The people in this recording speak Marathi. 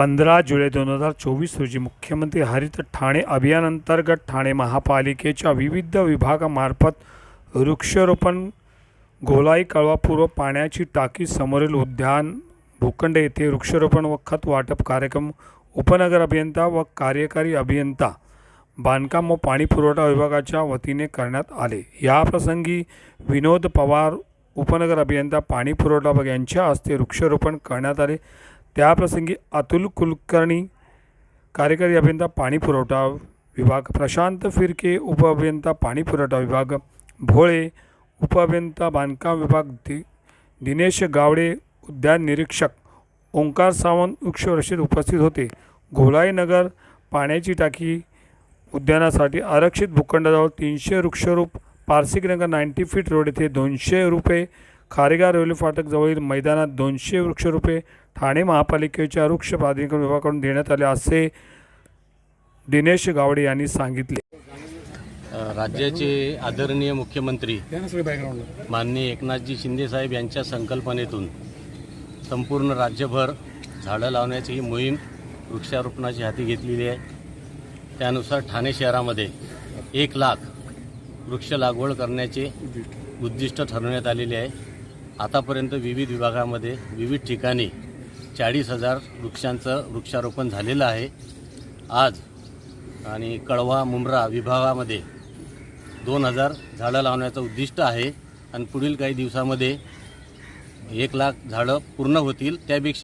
पंधरा जुलै दोन हजार चोवीस रोजी मुख्यमंत्री हरित ठाणे अभियानांतर्गत ठाणे महापालिकेच्या विविध विभागामार्फत वृक्षारोपण गोलाई कळवा पूर्व पाण्याची टाकी समोरील उद्यान भूखंड येथे वृक्षारोपण व खत वाटप कार्यक्रम उपनगर अभियंता व कार्यकारी अभियंता बांधकाम व पाणी पुरवठा विभागाच्या वतीने करण्यात आले. याप्रसंगी विनोद पवार उपनगर अभियंता पाणी पुरवठा विभाग यांच्या हस्ते वृक्षारोपण करण्यात आले. त्याप्रसंगी अतुल कुलकर्णी कार्यकारी अभियंता पाणी पुरवठा विभाग प्रशांत फिरके उपअभियंता पाणी पुरवठा विभाग भोळे उपअभियंता बांधकाम विभाग दि दिनेश गावडे उद्यान निरीक्षक ओंकार सावंत वृक्षरक्षित उपस्थित होते. घोलाईनगर पाण्याची टाकी उद्यानासाठी आरक्षित भूखंडाजवळ तीनशे वृक्षरूप पारसिकनगर नाईन्टी फीट रोड येथे दोनशे रुपये खारेगाव रेल्वे फाटकजवळील मैदानात दोनशे वृक्षरूपे ठाणे महापालिकेच्या वृक्ष प्राधिकरण विभागाकडून देण्यात आले असे दिनेश गावडे यांनी सांगितले. राज्याचे आदरणीय मुख्यमंत्री माननीय एकनाथजी शिंदेसाहेब यांच्या संकल्पनेतून संपूर्ण राज्यभर झाडं लावण्याची ही मोहीम वृक्षारोपणाची हाती घेतलेली आहे. त्यानुसार ठाणे शहरामध्ये एक लाख वृक्ष लागवड करण्याचे उद्दिष्ट ठरवण्यात आलेले आहे. आतापर्यंत विविध विभागामध्ये विविध ठिकाणी चाळीस हजार वृक्षांचं वृक्षारोपण झालेलं आहे. आज आणि कळवा मुंब्रा विभागामध्ये दोन हजार झाडं लावण्याचं उद्दिष्ट आहे. आणि पुढील काही दिवसामध्ये एक लाख झाडं पूर्ण होतील. त्यापेक्षा